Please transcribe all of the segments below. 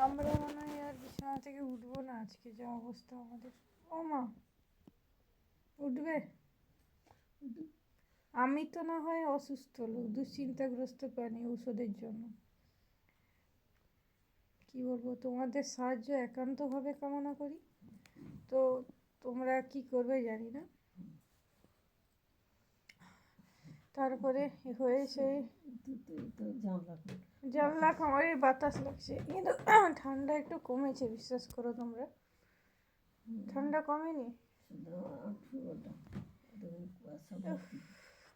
আমরা মনে হয় আর বিছানা থেকে উঠবো না আজকে, যা অবস্থা আমাদের। ও মা, উঠবে? আমি তো না হয় অসুস্থ লোক দুশ্চিন্তাগ্রস্ত প্রাণী ঔষধের জন্য। কি বলব, তোমাদের সাহায্য একান্তভাবে কামনা করি। তো তোমরা কি করবে জানি না। তারপরে হয়েছে জানলা কামারের বাতাস লাগছে। কিন্তু ঠান্ডা একটু কমেছে বিশ্বাস করো তোমরা। ঠান্ডা কমেনি?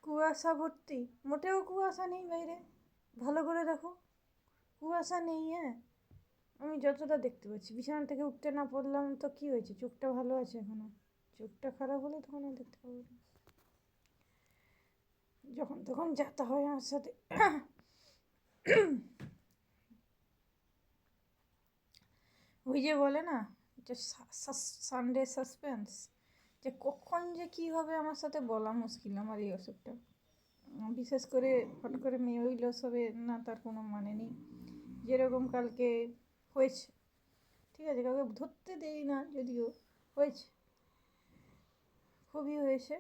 কুয়াশা ভর্তি। মোটেও কুয়াশা নেই বাইরে। ভালো করে দেখো। কুয়াশা নেই হ্যাঁ। আমি যতটা দেখতে পাচ্ছি। বিছানা থেকে উঠতে না পড়লাম তো কি হয়েছে? চোখটা ভালো আছে এখনও? চোখটা খারাপ হলে তখন আর দেখতে পাবো না। যখন তখন যাতা হয় আমার সাথে। ওই যে বলে না, যে সানডে সাসপেন্স যে কখন যে কী হবে আমার সাথে বলা মুশকিল আমার এই অসুখটা বিশেষ করে হট করে মেয়ে ওই লস হবে না, তার কোনো মানে নেই। যেরকম কালকে হয়েছে, ঠিক আছে, কাউকে ধরতে দেই না যদিও, হয়েছে। খুবই হয়েছে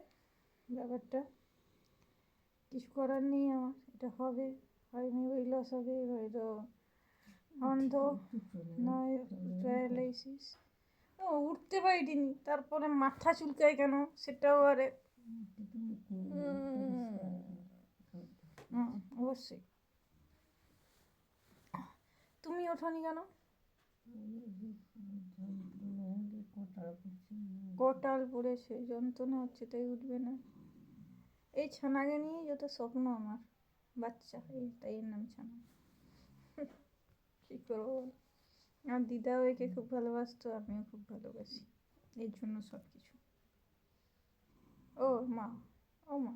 ব্যাপারটা। কিছু করার নেই আমার, এটা হবে হয় মেমোরি লস হবে হয়তো অন্ধ, নয় প্যারালাইসিস ও, উঠতে পারিনি, তারপরে মাথা চুলকায় কেন, সেটাও আরে অবশ্যই। তুমি ওঠনি কেন? কটাল পড়েছে, যন্ত্রণা হচ্ছে, তাই উঠবে না। এই ছানাকে নিয়ে যত স্বপ্ন আমার। বাচ্চা এই তাই এর নাম ছানা। কী করব বল? আমার দিদাও একে খুব ভালোবাসতো আমিও খুব ভালোবাসি। এর জন্য সব কিছু ও মা ও মা।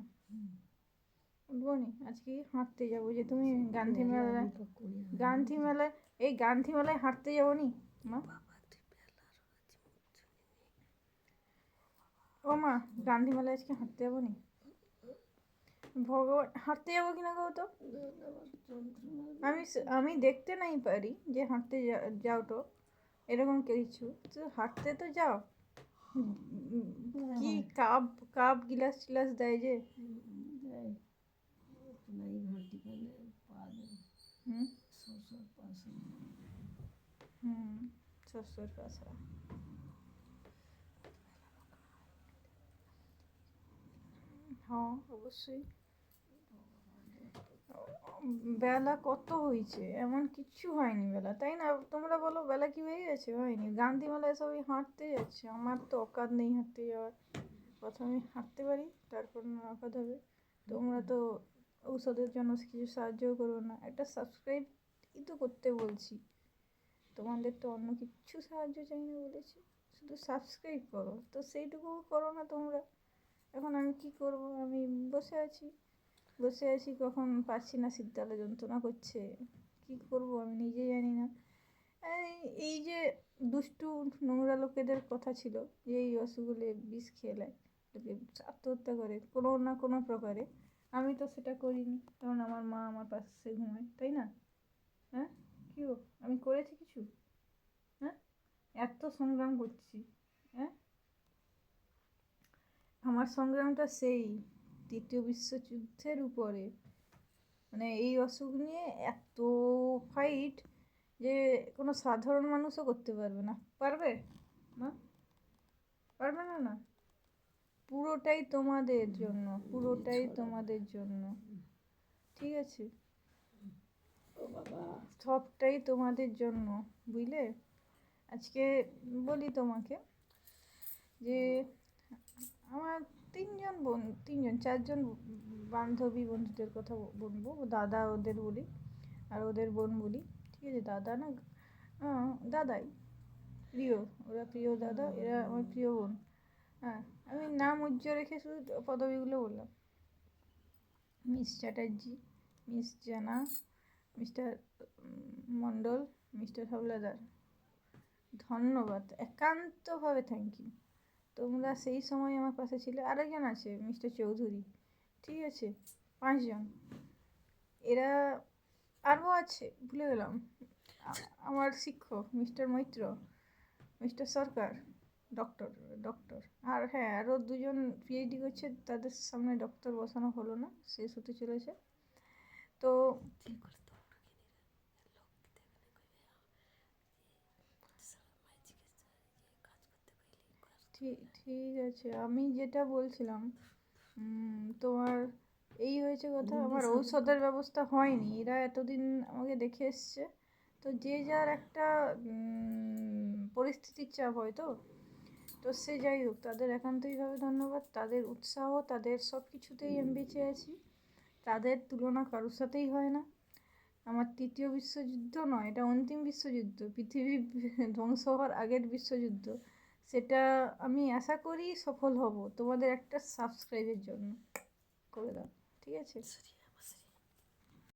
উঠবো নি? আজকে হাঁটতে যাব যে তুমি গান্ধী মেলায় গান্ধী মেলায় এই গান্ধী মেলায় হাঁটতে যাব নি? মা। ও মা গান্ধী মেলায় আজকে হাঁটতে যাব নি? ভগবান হাঁটতে যাব কিনা গো তো? আমি আমি দেখতে নাই পারি যে হাঁটতে যাও তো এরকম কিছু। তো হাঁটতে তো যাও। কি কাপ কাপ গিলাস টিলাস দেয় যে? হুম? হুম শ্বশুর পাশা। হ্যাঁ অবশ্যই। বেলা কত হয়েছে? এমন কিচ্ছু হয়নি বেলা, তাই না? তোমরা বলো, বেলা কি হয়ে গেছে? হয়নি। গান্ধী মেলায় সবাই হাঁটতে যাচ্ছে। আমার তো অকাত নেই হাঁটতে যাওয়ার। প্রথমে হাঁটতে পারি, তারপর না, অকাত হবে। তোমরা তো ঔষধের জন্য কিছু সাহায্যও করো না। একটা সাবস্ক্রাইব তো করতে বলছি। তোমাদের তো অন্য কিচ্ছু সাহায্য চাই না বলেছি। শুধু সাবস্ক্রাইব করো। তো সেইটুকু করো না তোমরা। এখন আমি কি করব? আমি বসে আছি। বসে আছি কখন? পাচ্ছি না, শীতকালে যন্ত্রণা করছে। কি করব? আমি নিজে জানি না। এই যে দুষ্টু নোংরা লোকেদের কথা ছিল যে এই অসুখগুলো বিষ খেলে লোকে আত্মহত্যা করে কোনো না কোনো প্রকারে। আমি তো সেটা করিনি। কারণ আমার মা আমার পাশে ঘুমায়, তাই না? হ্যাঁ? কী আমি করেছি কিছু? হ্যাঁ? এত সংগ্রাম করছি হ্যাঁ আমার সংগ্রামটা সেই তৃতীয় বিশ্বযুদ্ধের উপরে। মানে এই অসুখ নিয়ে এত ফাইট যে কোনো সাধারণ মানুষও করতে পারবে না। পারবে? না? পারবে না না? পুরোটাই তোমাদের জন্য পুরোটাই তোমাদের জন্য। ঠিক আছে? সবটাই তোমাদের জন্য বুঝলে? আজকে বলি তোমাকে যে আমার তিনজন বোন, তিনজন, চারজন বান্ধবী বন্ধুদের কথা বলব, দাদা ওদের বলি, আর ওদের বোন বলি, ঠিক আছে? দাদা না দাদাই, প্রিয়, ওরা প্রিয় দাদা, এরা আমার প্রিয় বোন। হ্যাঁ আমি নাম উজ্জ্ব রেখে শুধু পদবিগুলো বললাম। Miss Chatterjee, Miss Jana, Mister Mondal, Mister Howlader. ধন্যবাদ, একান্তভাবে থ্যাংক ইউ তোমরা সেই সময় আমার পাশে ছিলে। আরেকজন আছে, মিস্টার চৌধুরী। ঠিক আছে, পাঁচজন। এরা আরও আছে, ভুলে গেলাম। আমার শিক্ষক, Mister Maitra, Mister Sarkar, doctor doctor. আর হ্যাঁ আরও দুজন পিএইচডি করছে, তাদের সামনে ডক্টর বসানো হলো না, শেষ হতে চলেছে। তো ঠিক ঠিক আছে। আমি যেটা বলছিলাম উম, তোমার এই হয়েছে কথা আমার ঔষধের ব্যবস্থা হয়নি। এরা এতদিন আমাকে দেখে এসছে। তো যে যার একটা পরিস্থিতির চাপ হয়তো তো? সে যাই হোক তাদের একান্তইভাবে ধন্যবাদ। তাদের উৎসাহ তাদের সব কিছুতেই আমি বেঁচে আছি। তাদের তুলনা কারোর সাথেই হয় না। আমার তৃতীয় বিশ্বযুদ্ধ নয় এটা অন্তিম বিশ্বযুদ্ধ। পৃথিবী ধ্বংস হওয়ার আগের বিশ্বযুদ্ধ। সেটা আমি আশা করি সফল হব। তোমাদের একটা সাবস্ক্রাইবের জন্য করে দাও ঠিক আছে?